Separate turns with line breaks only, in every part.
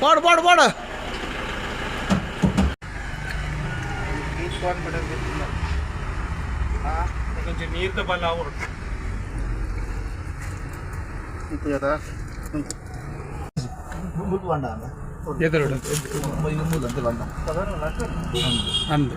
போடு போடு போடு
కొంచెం నీరుతో పని ఆవు ఇప్పుడు కదా ముందు వండా ఎదురు ముందు అంతే వండా అంతే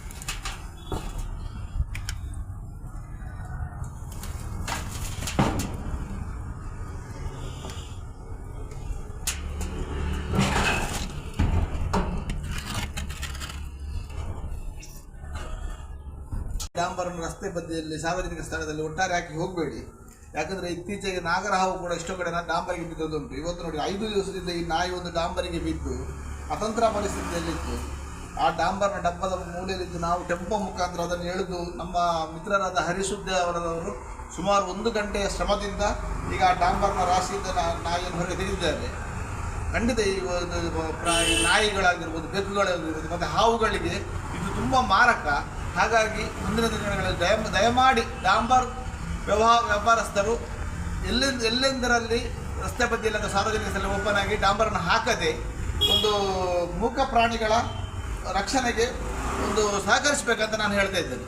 ಡಾಂಬರನ್ನು ರಸ್ತೆ ಬದಿಯಲ್ಲಿ ಸಾರ್ವಜನಿಕ ಸ್ಥಳದಲ್ಲಿ ಒಟ್ಟಾರೆ ಹಾಕಿ ಹೋಗಬೇಡಿ. ಯಾಕಂದ್ರೆ ಇತ್ತೀಚೆಗೆ ನಾಗರಹಾವು ಕೂಡ ಎಷ್ಟೋ ಕಡೆ ನಾನು ಡಾಂಬರಿಗೆ ಬಿದ್ದದುಂಟು ಇವತ್ತು ನೋಡಿ ಐದು ದಿವಸದಿಂದ ಈ ನಾಯಿ ಒಂದು ಡಾಂಬರಿಗೆ ಬಿದ್ದು ಅತಂತ್ರ ಪರಿಸ್ಥಿತಿಯಲ್ಲಿತ್ತು. ಆ ಡಾಂಬರ್ನ ಡಬ್ಬದ ಮೂಲೆಯಲ್ಲಿದ್ದು ನಾವು ಟೆಂಪೋ ಮುಖಾಂತರ ಅದನ್ನು ಎಳೆದು ನಮ್ಮ ಮಿತ್ರರಾದ ಹರಿಶುದ್ಧ ಅವರವರು ಸುಮಾರು ಒಂದು ಗಂಟೆಯ ಶ್ರಮದಿಂದ ಈಗ ಆ ಡಾಂಬರ್ನ ರಾಶಿಯಿಂದ ನಾಯಿಯನ್ನು ಹೊರಗೆ ತೆಗೆದಿದ್ದಾರೆ. ಖಂಡಿತ ಈ ಒಂದು ನಾಯಿಗಳಾಗಿರ್ಬೋದು ಬೆಕ್ಕುಗಳಾಗಿರ್ಬೋದು ಮತ್ತು ಹಾವುಗಳಿಗೆ ಇದು ತುಂಬ ಮಾರಕ. ಹಾಗಾಗಿ ಮುಂದಿನ ದಿನಗಳಲ್ಲಿ ದಯ ದಯಮಾಡಿ ಡಾಂಬರ್ ವ್ಯವಹಾರ ವ್ಯಾಪಾರಸ್ಥರು ಎಲ್ಲಿಂದ, ಎಲ್ಲೆಂದರಲ್ಲಿ ರಸ್ತೆ ಬದಿಯಲ್ಲಿ ಅಥವಾ ಸಾರ್ವಜನಿಕ ಸ್ಥಳ ಓಪನ್ ಆಗಿ ಡಾಂಬರನ್ನು ಹಾಕದೆ ಒಂದು ಮೂಕ ಪ್ರಾಣಿಗಳ ರಕ್ಷಣೆಗೆ ಒಂದು ಸಹಕರಿಸಬೇಕಂತ ನಾನು ಹೇಳ್ತಾ ಇದ್ದೇನೆ.